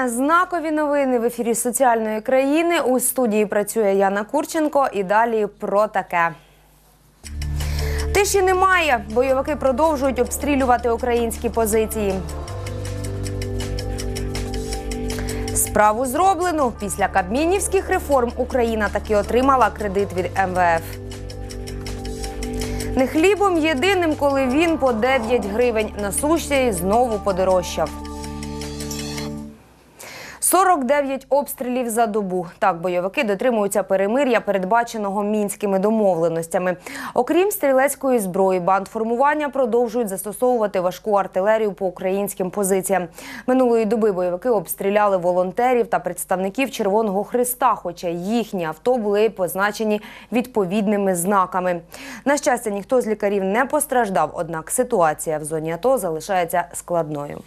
вітання. Знакові новини в ефірі соціальної країни. У студії працює Яна Курченко. І далі про таке. Тиші немає. Бойовики продовжують обстрілювати українські позиції. Справу зроблено. Після кабмінівських реформ Україна таки отримала кредит від МВФ. Не хлібом єдиним, коли він по 9 гривень насущий знову подорожчав. 49 обстрілів за добу. Так бойовики дотримуються перемир'я, передбаченого мінськими домовленостями. Окрім стрілецької зброї, бандформування продовжують застосовувати важку артилерію по українським позиціям. Минулої доби бойовики обстріляли волонтерів та представників Червоного Христа, хоча їхні авто були позначені відповідними знаками. На щастя, ніхто з лікарів не постраждав, однак ситуація в зоні АТО залишається складною.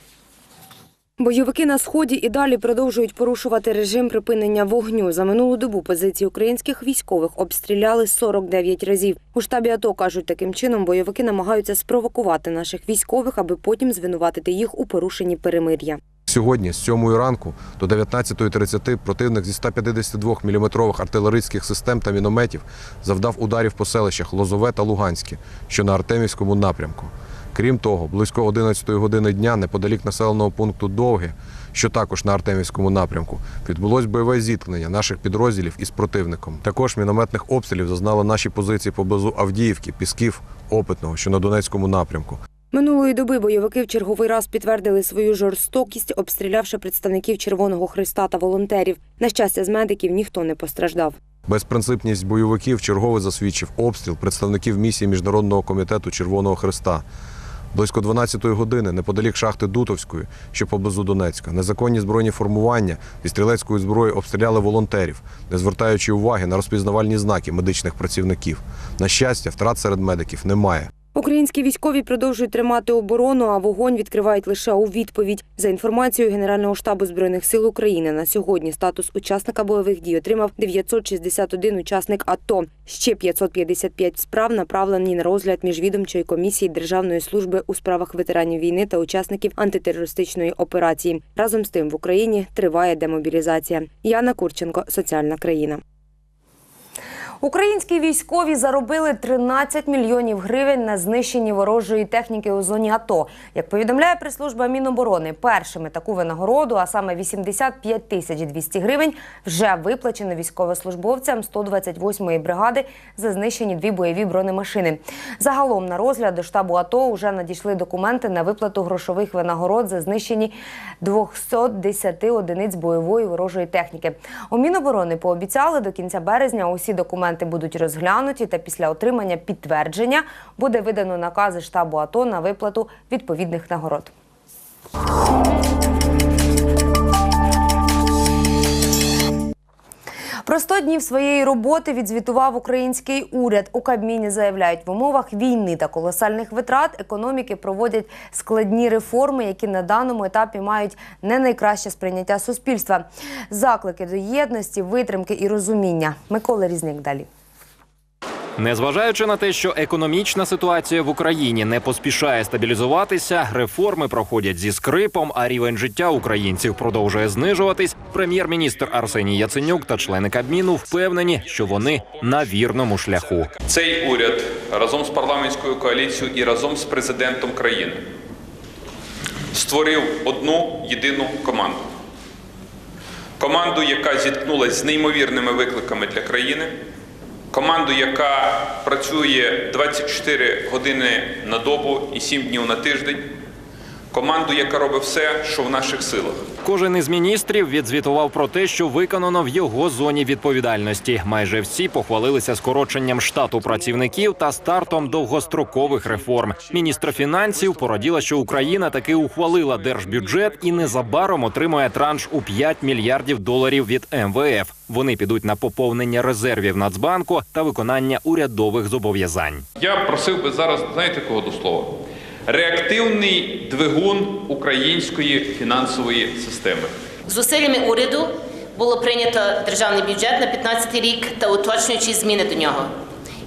Бойовики на сході і далі продовжують порушувати режим припинення вогню. За минулу добу позиції українських військових обстріляли 49 разів. У штабі АТО кажуть, таким чином бойовики намагаються спровокувати наших військових, аби потім звинуватити їх у порушенні перемир'я. Сьогодні з 7 ранку до 19.30 противник зі 152-мм артилерійських систем та мінометів завдав ударів по селищах Лозове та Луганське, що на Артемівському напрямку. Крім того, близько 11 години дня неподалік населеного пункту Довге, що також на Артемівському напрямку, відбулось бойове зіткнення наших підрозділів із противником. Також мінометних обстрілів зазнали наші позиції поблизу Авдіївки, Пісків, Опитного, що на Донецькому напрямку. Минулої доби бойовики в черговий раз підтвердили свою жорстокість, обстрілявши представників Червоного Христа та волонтерів. На щастя, з медиків ніхто не постраждав. Безпринципність бойовиків чергове засвідчив обстріл представників місії Міжнародного комітету Червоного Христа. Близько 12-ї години, неподалік шахти Дутовської, що поблизу Донецька, незаконні збройні формування зі стрілецької зброї обстріляли волонтерів, не звертаючи уваги на розпізнавальні знаки медичних працівників. На щастя, втрат серед медиків немає. Українські військові продовжують тримати оборону, а вогонь відкривають лише у відповідь. За інформацією Генерального штабу збройних сил України на сьогодні статус учасника бойових дій отримав 961 учасник АТО. Ще 555 справ направлені на розгляд міжвідомчої комісії Державної служби у справах ветеранів війни та учасників антитерористичної операції. Разом з тим в Україні триває демобілізація. Яна Курченко, соціальна країна. Українські військові заробили 13 мільйонів гривень на знищенні ворожої техніки у зоні АТО. Як повідомляє прес-служба Міноборони, першими таку винагороду, а саме 85 тисяч 200 гривень, вже виплачено військовослужбовцям 128-ї бригади за знищені дві бойові бронемашини. Загалом на розгляд до штабу АТО вже надійшли документи на виплату грошових винагород за знищені 210 одиниць бойової ворожої техніки. У Міноборони пообіцяли до кінця березня усі документи будуть розглянуті, та після отримання підтвердження буде видано накази штабу АТО на виплату відповідних нагород. Про 100 днів своєї роботи відзвітував український уряд. У Кабміні заявляють, в умовах війни та колосальних витрат економіки проводять складні реформи, які на даному етапі мають не найкраще сприйняття суспільства. Заклики до єдності, витримки і розуміння. Микола Різник далі. Незважаючи на те, що економічна ситуація в Україні не поспішає стабілізуватися, реформи проходять зі скрипом, а рівень життя українців продовжує знижуватись. Прем'єр-міністр Арсеній Яценюк та члени Кабміну впевнені, що вони на вірному шляху. Цей уряд разом з парламентською коаліцією і разом з президентом країни створив одну єдину команду. Команду, яка зіткнулася з неймовірними викликами для країни, команду, яка працює 24 години на добу і 7 днів на тиждень, команду, яка робить все, що в наших силах. Кожен із міністрів відзвітував про те, що виконано в його зоні відповідальності. Майже всі похвалилися скороченням штату працівників та стартом довгострокових реформ. Міністр фінансів пораділа, що Україна таки ухвалила держбюджет і незабаром отримує транш у 5 мільярдів доларів від МВФ. Вони підуть на поповнення резервів Нацбанку та виконання урядових зобов'язань. Я просив би зараз, знаєте кого до слова? Реактивний двигун української фінансової системи. Зусиллями уряду було прийнято державний бюджет на 15 рік та уточнюючі зміни до нього.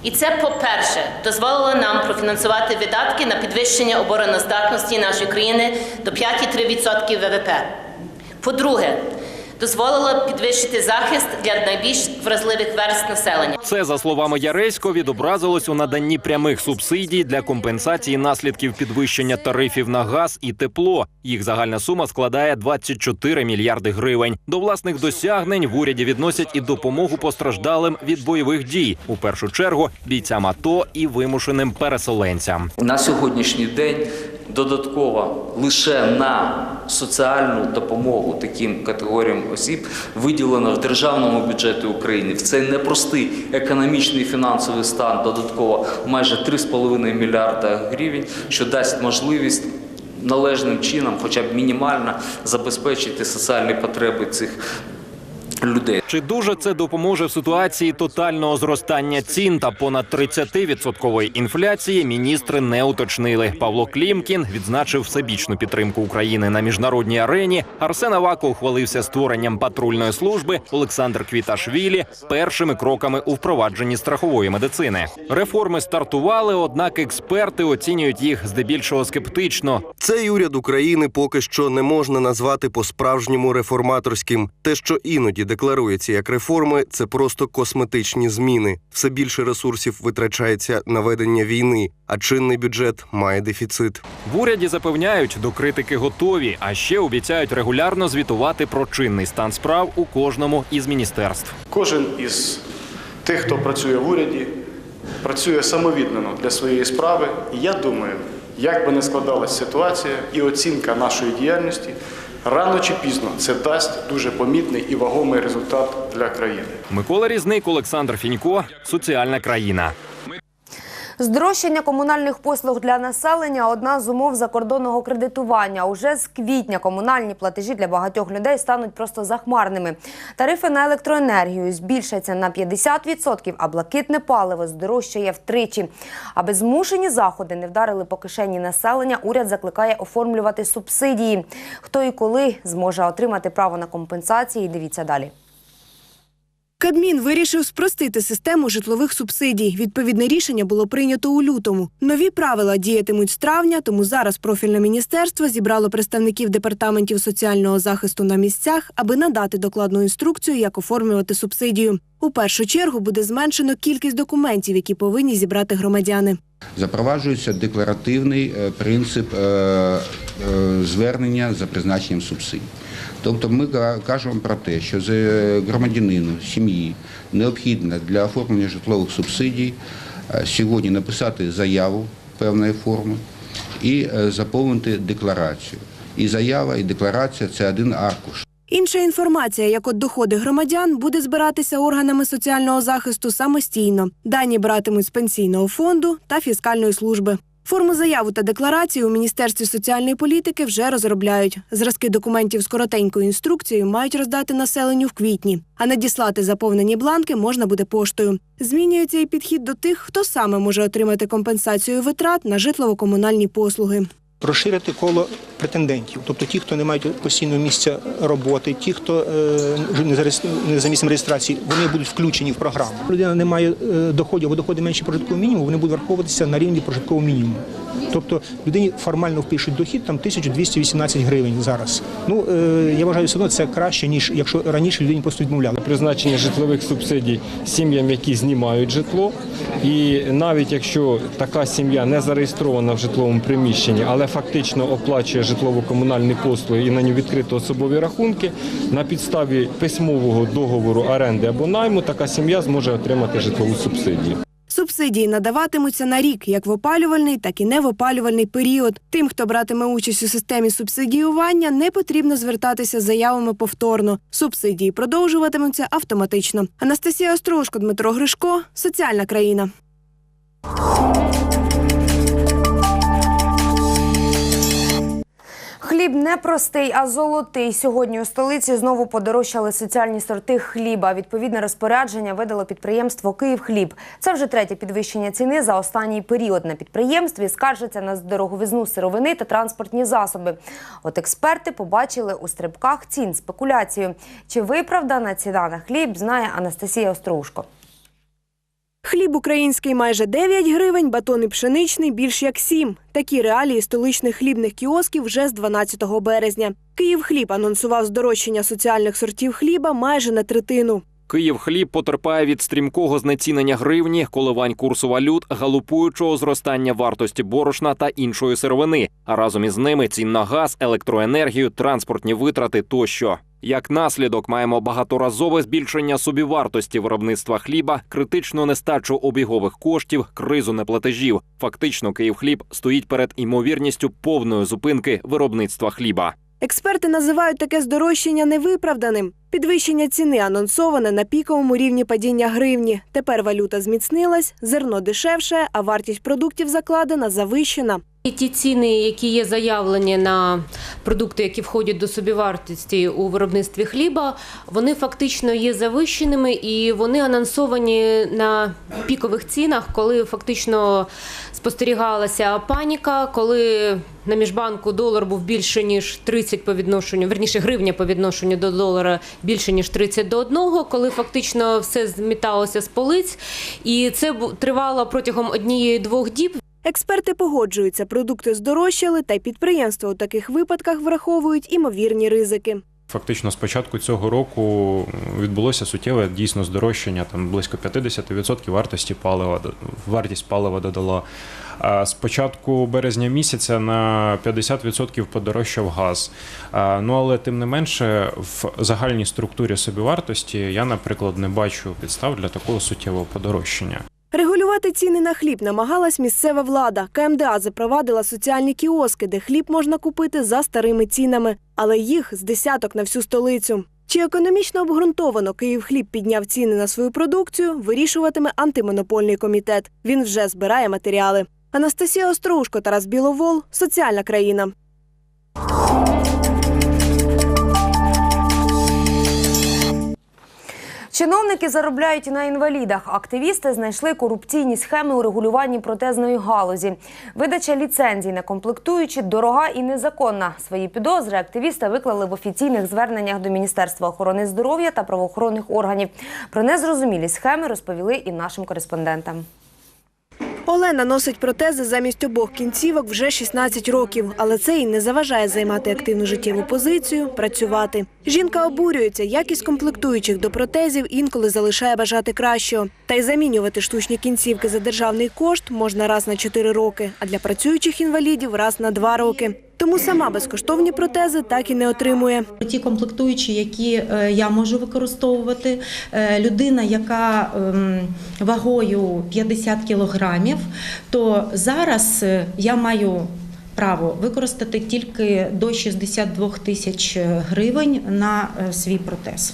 І це, по-перше, дозволило нам профінансувати видатки на підвищення обороноздатності нашої країни до 5,3% ВВП. По-друге, дозволила підвищити захист для найбільш вразливих верст населення. Це за словами Яресько відобразилось у наданні прямих субсидій для компенсації наслідків підвищення тарифів на газ і тепло. Їх загальна сума складає 24 мільярди гривень. До власних досягнень в уряді відносять і допомогу постраждалим від бойових дій, у першу чергу бійцям АТО і вимушеним переселенцям. На сьогоднішній день додатково лише на соціальну допомогу таким категоріям осіб виділено в державному бюджеті України. В цей непростий економічний фінансовий стан додатково майже 3,5 мільярда гривень, що дасть можливість належним чином, хоча б мінімально, забезпечити соціальні потреби цих людей. Чи дуже це допоможе в ситуації тотального зростання цін та понад 30-відсоткової інфляції? Міністри не уточнили. Павло Клімкін відзначив всебічну підтримку України на міжнародній арені. Арсен Аваков хвалився створенням патрульної служби. Олександр Квіташвілі першими кроками у впровадженні страхової медицини. Реформи стартували, однак експерти оцінюють їх здебільшого скептично. Цей уряд України поки що не можна назвати по-справжньому реформаторським. Те, що іноді декларується як реформи, це просто косметичні зміни. Все більше ресурсів витрачається на ведення війни, а чинний бюджет має дефіцит. В уряді запевняють, до критики готові, а ще обіцяють регулярно звітувати про чинний стан справ у кожному із міністерств. Кожен із тих, хто працює в уряді, працює самовіддано для своєї справи. І я думаю, як би не складалася ситуація і оцінка нашої діяльності, рано чи пізно це дасть дуже помітний і вагомий результат для країни. Микола Різник, Олександр Фінько, соціальна країна. Здорожчання комунальних послуг для населення одна з умов закордонного кредитування. Уже з квітня комунальні платежі для багатьох людей стануть просто захмарними. Тарифи на електроенергію збільшаться на 50%, а блакитне паливо здорожчає втричі. Аби змушені заходи не вдарили по кишені населення, уряд закликає оформлювати субсидії. Хто і коли зможе отримати право на компенсації, дивіться далі. Кабмін вирішив спростити систему житлових субсидій. Відповідне рішення було прийнято у лютому. Нові правила діятимуть з травня, тому зараз профільне міністерство зібрало представників департаментів соціального захисту на місцях, аби надати докладну інструкцію, як оформлювати субсидію. У першу чергу буде зменшено кількість документів, які повинні зібрати громадяни. Запроваджується декларативний е, принцип е, е, звернення за призначенням субсидій. Тобто ми кажемо про те, що з е, громадянину, сім'ї необхідно для оформлення житлових субсидій е, сьогодні написати заяву певної форми і е, заповнити декларацію. І заява, і декларація це один аркуш. Інша інформація, як от доходи громадян, буде збиратися органами соціального захисту самостійно. Дані братимуть з пенсійного фонду та фіскальної служби. Форму заяву та декларацію у Міністерстві соціальної політики вже розробляють. Зразки документів з коротенькою інструкцією мають роздати населенню в квітні, а надіслати заповнені бланки можна буде поштою. Змінюється і підхід до тих, хто саме може отримати компенсацію витрат на житлово-комунальні послуги. Розширити коло претендентів, тобто ті, хто не мають постійного місця роботи, ті, хто е, не за місцем реєстрації, вони будуть включені в програму. Людина не має е, доходів або доходи менше прожиткового мінімуму, вони будуть враховуватися на рівні прожиткового мінімуму. Тобто людині формально впишуть дохід там 1218 гривень зараз. Ну е, я вважаю, все одно це краще ніж якщо раніше людині просто відмовляли. призначення житлових субсидій сім'ям, які знімають житло. І навіть якщо така сім'я не зареєстрована в житловому приміщенні, але фактично оплачує житлово-комунальні послуги і на нього відкрито особові рахунки, на підставі письмового договору оренди або найму така сім'я зможе отримати житлову субсидію. Субсидії надаватимуться на рік, як в опалювальний, так і не в опалювальний період. Тим, хто братиме участь у системі субсидіювання, не потрібно звертатися з заявами повторно. Субсидії продовжуватимуться автоматично. Анастасія Острожко, Дмитро Гришко, соціальна країна. Хліб не простий, а золотий. Сьогодні у столиці знову подорожчали соціальні сорти хліба. Відповідне розпорядження видало підприємство Київхліб. Це вже третє підвищення ціни за останній період. На підприємстві скаржаться на дороговизну сировини та транспортні засоби. От експерти побачили у стрибках цін спекуляцію. Чи виправдана ціна на хліб, знає Анастасія Острушко. Хліб український майже 9 гривень, батони пшеничний більш як 7. Такі реалії столичних хлібних кіосків вже з 12 березня. Київхліб анонсував здорожчання соціальних сортів хліба майже на третину. Київ хліб потерпає від стрімкого знецінення гривні, коливань курсу валют, галопуючого зростання вартості борошна та іншої сировини, а разом із ними цін на газ, електроенергію, транспортні витрати тощо. Як наслідок маємо багаторазове збільшення собівартості виробництва хліба, критичну нестачу обігових коштів, кризу неплатежів. Фактично, Київхліб стоїть перед імовірністю повної зупинки виробництва хліба. Експерти називають таке здорожчання невиправданим. Підвищення ціни анонсоване на піковому рівні падіння гривні. Тепер валюта зміцнилась, зерно дешевше, а вартість продуктів закладена завищена. І ті ціни, які є заявлені на продукти, які входять до собівартості у виробництві хліба, вони фактично є завищеними і вони анонсовані на пікових цінах, коли фактично спостерігалася паніка, коли на міжбанку долар був більше ніж 30 по відношенню, верніше гривня по відношенню до долара більше ніж 30 до 1, коли фактично все зміталося з полиць, і це тривало протягом однієї-двох діб. Експерти погоджуються, продукти здорожчали, та й підприємства у таких випадках враховують імовірні ризики. Фактично, з початку цього року відбулося суттєве дійсно здорожчання, там близько 50% вартості палива, вартість палива додала. А з початку березня місяця на 50% подорожчав газ. Ну але тим не менше, в загальній структурі собівартості я, наприклад, не бачу підстав для такого суттєвого подорожчання. Регулювати ціни на хліб намагалась місцева влада. КМДА запровадила соціальні кіоски, де хліб можна купити за старими цінами, але їх з десяток на всю столицю. Чи економічно обґрунтовано Київхліб підняв ціни на свою продукцію, вирішуватиме антимонопольний комітет. Він вже збирає матеріали. Анастасія Острушко, Тарас Біловол, соціальна країна. Чиновники заробляють на інвалідах. Активісти знайшли корупційні схеми у регулюванні протезної галузі. Видача ліцензій на комплектуючі дорога і незаконна. Свої підозри активісти виклали в офіційних зверненнях до Міністерства охорони здоров'я та правоохоронних органів. Про незрозумілі схеми розповіли і нашим кореспондентам. Олена носить протези замість обох кінцівок вже 16 років, але це їй не заважає займати активну життєву позицію, працювати. Жінка обурюється, якість комплектуючих до протезів інколи залишає бажати кращого. Та й замінювати штучні кінцівки за державний кошт можна раз на 4 роки, а для працюючих інвалідів раз на 2 роки. Тому сама безкоштовні протези так і не отримує. Ті комплектуючі, які е, я можу використовувати, е, людина, яка ем, вагою 50 кілограмів, то зараз е, я маю право використати тільки до 62 тисяч гривень на свій протез.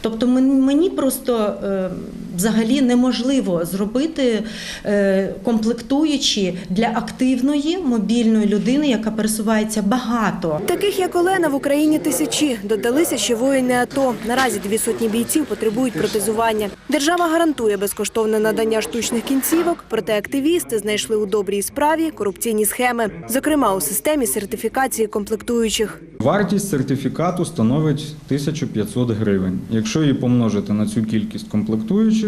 Тобто мені просто е, взагалі неможливо зробити е, комплектуючі для активної мобільної людини, яка пересувається багато. Таких як Олена в Україні тисячі. Додалися ще воїни АТО. Наразі дві сотні бійців потребують протезування. Держава гарантує безкоштовне надання штучних кінцівок, проте активісти знайшли у добрій справі корупційні схеми, зокрема у системі сертифікації комплектуючих. Вартість сертифікату становить 1500 гривень. Якщо її помножити на цю кількість комплектуючих,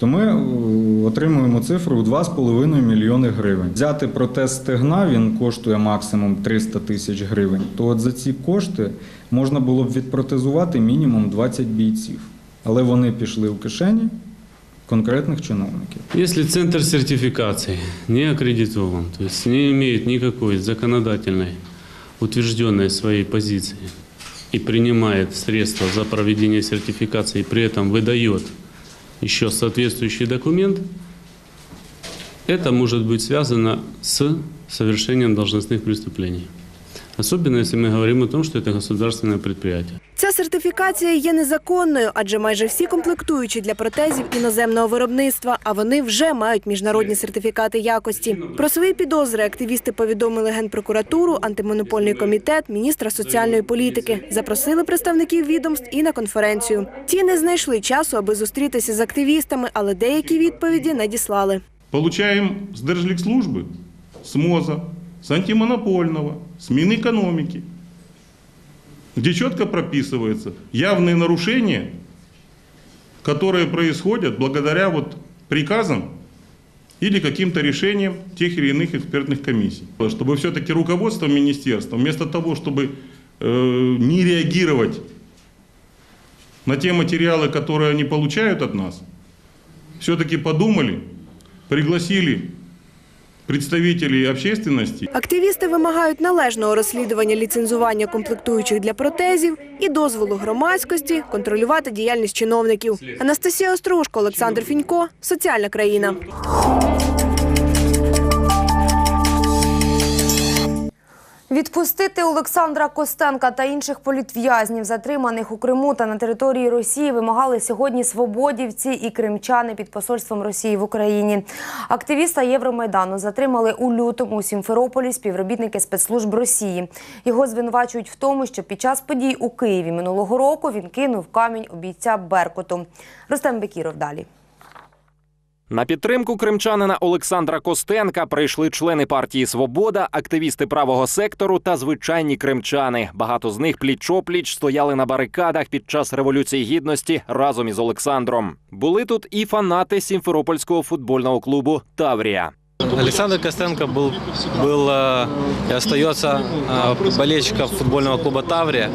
то ми е, отримуємо цифру у 2,5 мільйони гривень. Взяти протез стегна він коштує максимум 300 тисяч гривень. То от за ці кошти можна було б відпротезувати мінімум 20 бійців. Але вони пішли в кишені конкретних чиновників. Если центр сертификации не аккредитован, то есть не имеет никакой законодательной утвержденной своей позиции и принимает средства за проведение сертификации и при этом выдает еще соответствующий документ, это может быть связано с совершением должностных преступлений. Особенно если мы говорим о том, что это государственное предприятие. Ця сертифікація є незаконною, адже майже всі комплектуючі для протезів іноземного виробництва, а вони вже мають міжнародні сертифікати якості. Про свої підозри активісти повідомили Генпрокуратуру, антимонопольний комітет, міністра соціальної політики. Запросили представників відомств і на конференцію. Ті не знайшли часу, аби зустрітися з активістами, але деякі відповіді надіслали. Получаем с Держликслужбы, с МОЗа, с антимонопольного, С Минэкономики, где четко прописывается явные нарушения, которые происходят благодаря вот приказом или каким-то решением тех или иных экспертных комиссий. Чтобы все-таки руководство министерства, вместо того, чтобы э, не реагировать на те материалы, которые они получают от нас, все-таки подумали, пригласили представителей общественности Активісти вимагають належного розслідування ліцензування комплектуючих для протезів і дозволу громадськості контролювати діяльність чиновників. Анастасія Острушко, Олександр Фінько, Соціальна країна. Відпустити Олександра Костенка та інших політв'язнів, затриманих у Криму та на території Росії, вимагали сьогодні свободівці і кримчани під посольством Росії в Україні. Активіста Євромайдану затримали у лютому у Сімферополі співробітники спецслужб Росії. Його звинувачують в тому, що під час подій у Києві минулого року він кинув камінь у бійця Беркуту. Рустем Бекіров далі. На підтримку кримчанина Олександра Костенка прийшли члени партії Свобода, активісти правого сектору та звичайні кримчани. Багато з них пліч-опліч стояли на барикадах під час революції гідності разом із Олександром. Були тут і фанати сімферопольського футбольного клубу Таврія. Александр Костенко был, был э, и остается э, болельщиком футбольного клуба «Таврия».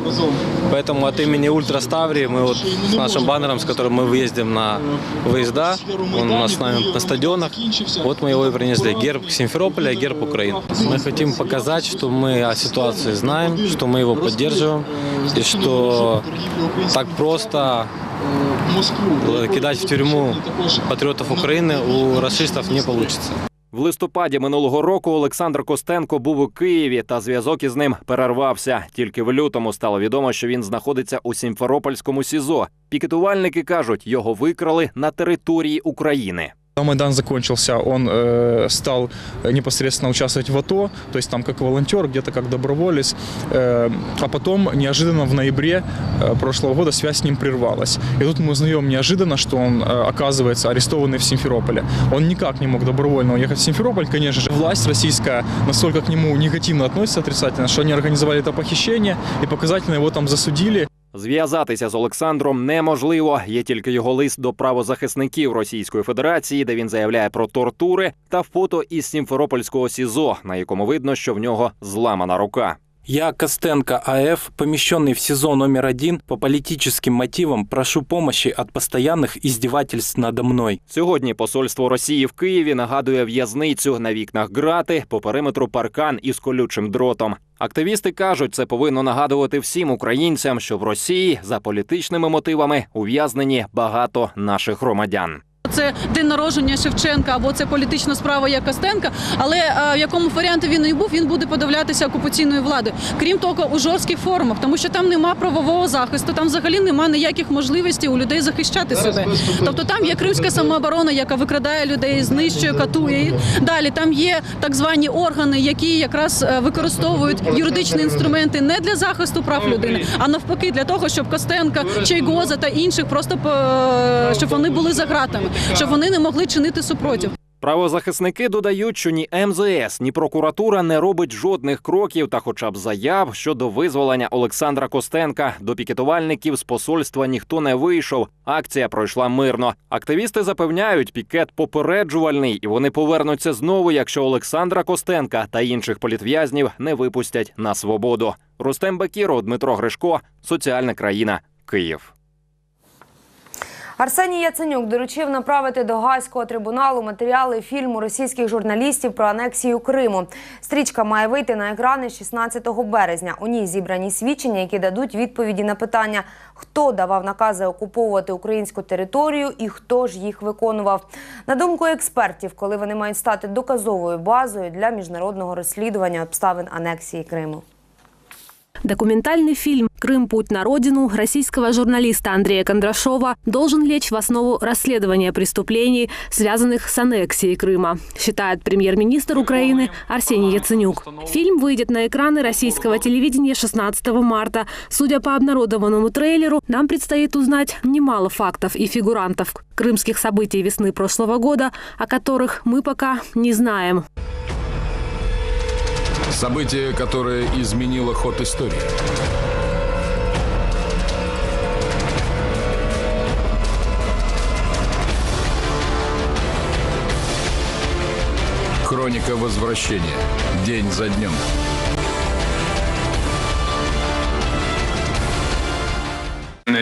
Поэтому от имени «Ультрас Таврии» мы вот с нашим баннером, с которым мы выездим на выезда, он у нас с нами на стадионах, вот мы его и принесли. Герб Симферополя герб Украины. Мы хотим показать, что мы о ситуации знаем, что мы его поддерживаем, и что так просто э, кидать в тюрьму патриотов Украины у расистов не получится. В листопаді минулого року Олександр Костенко був у Києві, та зв'язок із ним перервався. Тільки в лютому стало відомо, що він знаходиться у Сімферопольському СІЗО. Пікетувальники кажуть, його викрали на території України. Майдан закончился, он э, стал непосредственно участвовать в АТО, то есть там как волонтер, где-то как доброволец. Э, а потом неожиданно в ноябре э, прошлого года связь с ним прервалась. И тут мы узнаем неожиданно, что он э, оказывается арестованный в Симферополе. Он никак не мог добровольно уехать в Симферополь, конечно же. Власть российская настолько к нему негативно относится отрицательно, что они организовали это похищение и показательно его там засудили. Зв'язатися з Олександром неможливо. Є тільки його лист до правозахисників Російської Федерації, де він заявляє про тортури, та фото із Сімферопольського СІЗО, на якому видно, що в нього зламана рука. Я, Костенко А.Ф., помещенный в СИЗО номер один по политическим мотивам, прошу помощи от постоянных издевательств надо мной. Сьогодні посольство Росії в Києві нагадує в'язницю на вікнах грати, по периметру паркан із колючим дротом. Активісти кажуть, це повинно нагадувати всім українцям, що в Росії за політичними мотивами ув'язнені багато наших громадян. Це день народження Шевченка або це політична справа як Костенка. Але е, в якому варіанті він і був, він буде подавлятися окупаційною владою. Крім того, у жорстких формах, тому що там нема правового захисту, там взагалі нема ніяких можливостей у людей захищати себе. Тобто там є кримська самооборона, яка викрадає людей, знищує, катує їх. Далі там є так звані органи, які якраз е, використовують юридичні інструменти не для захисту прав людини, а навпаки, для того, щоб Костенка, Чайгоза та інших просто е, щоб вони були за ґратами, щоб вони не могли чинити супротив. Правозахисники додають, що ні МЗС, ні прокуратура не робить жодних кроків та, хоча б заяв щодо визволення Олександра Костенка. До пікетувальників з посольства ніхто не вийшов. Акція пройшла мирно. Активісти запевняють, пікет попереджувальний, і вони повернуться знову, якщо Олександра Костенка та інших політв'язнів не випустять на свободу. Рустем Бекіров, Дмитро Гришко, соціальна країна, Київ. Арсеній Яценюк доручив направити до Гаазького трибуналу матеріали фільму російських журналістів про анексію Криму. Стрічка має вийти на екрани 16 березня. У ній зібрані свідчення, які дадуть відповіді на питання, хто давав накази окуповувати українську територію і хто ж їх виконував. На думку експертів, коли вони мають стати доказовою базою для міжнародного розслідування обставин анексії Криму. Документальный фильм «Крым. Путь на родину» российского журналиста Андрея Кондрашова должен лечь в основу расследования преступлений, связанных с аннексией Крыма, считает премьер-министр Украины Арсений Яценюк. Фильм выйдет на экраны российского телевидения 16 марта. Судя по обнародованному трейлеру, нам предстоит узнать немало фактов и фигурантов крымских событий весны прошлого года, о которых мы пока не знаем. Событие, которое изменило ход истории. Хроника возвращения. День за днем.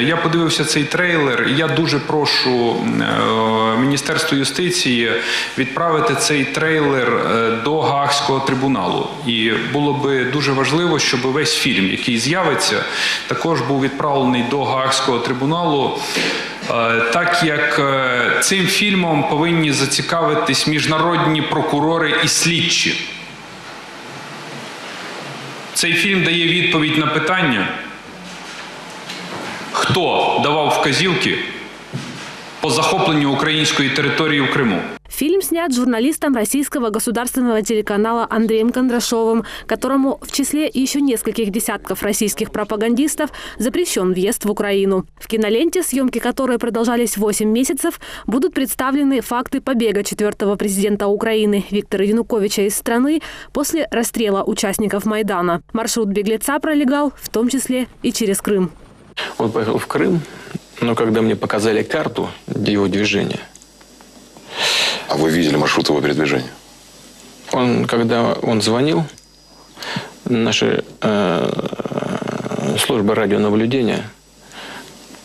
Я подивився цей трейлер. і Я дуже прошу е, Міністерство юстиції відправити цей трейлер е, до Гаагського трибуналу. І було би дуже важливо, щоб весь фільм, який з'явиться, також був відправлений до Гаагського трибуналу. е, Так як цим фільмом повинні зацікавитись міжнародні прокурори і слідчі. Цей фільм дає відповідь на питання, хто давав вказівки по захопленню української території в Криму. Фильм снят журналистом российского государственного телеканала Андреем Кондрашовым, которому в числе еще нескольких десятков российских пропагандистов запрещен въезд в Украину. В киноленте, съемки которой продолжались 8 месяцев, будут представлены факты побега четвертого президента Украины Виктора Януковича из страны после расстрела участников Майдана. Маршрут беглеца пролегал в том числе и через Крым. Он поехал в Крым, но когда мне показали карту его движения... А вы видели маршрут его передвижения? Он, когда он звонил, наши э, службы радионаблюдения,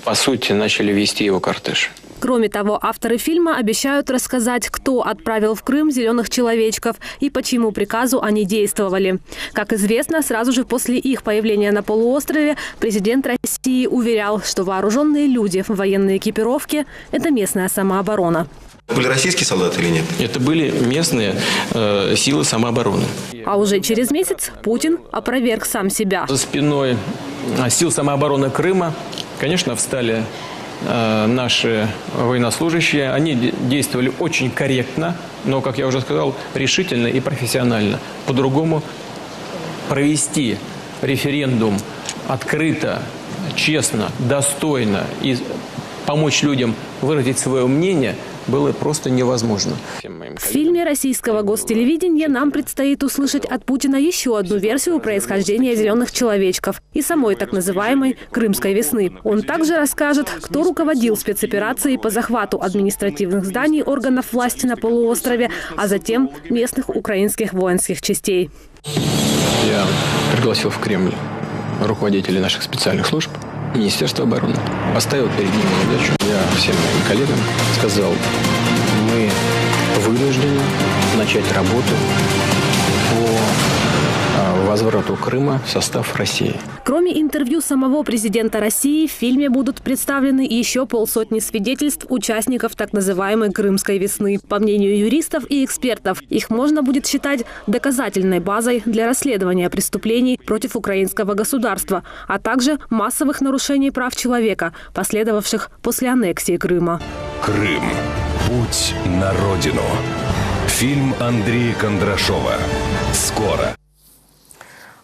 по сути, начали вести его кортеж. Кроме того, авторы фильма обещают рассказать, кто отправил в Крым зеленых человечков и по чьему приказу они действовали. Как известно, сразу же после их появления на полуострове президент России уверял, что вооруженные люди в военной экипировке – это местная самооборона. Были российские солдаты или нет? Это были местные э, силы самообороны. А уже через месяц Путин опроверг сам себя. За спиной э, сил самообороны Крыма, конечно, встали наши военнослужащие. Они де- действовали очень корректно, но, как я уже сказал, решительно и профессионально. По-другому провести референдум открыто, честно, достойно и помочь людям выразить свое мнение было просто невозможно. В фильме российского гостелевидения нам предстоит услышать от Путина еще одну версию происхождения зеленых человечков и самой так называемой «Крымской весны». Он также расскажет, кто руководил спецоперацией по захвату административных зданий органов власти на полуострове, а затем местных украинских воинских частей. Я пригласил в Кремль руководителей наших специальных служб, Министерства обороны, поставил перед ними задачу. Я всем моим коллегам сказал, мы вынуждены начать работу по а, возврату Крыма в состав России. Кроме интервью самого президента России, в фильме будут представлены еще полсотни свидетельств участников так называемой «Крымской весны». По мнению юристов и экспертов, их можно будет считать доказательной базой для расследования преступлений против украинского государства, а также массовых нарушений прав человека, последовавших после аннексии Крыма. Крым. Путь на родину. Фильм Андрея Кондрашова. Скоро.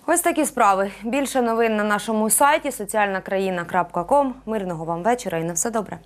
Ось такі справи. Більше новин на нашому сайті соціальнакраїна.ком. Мирного вам вечора і на все добре.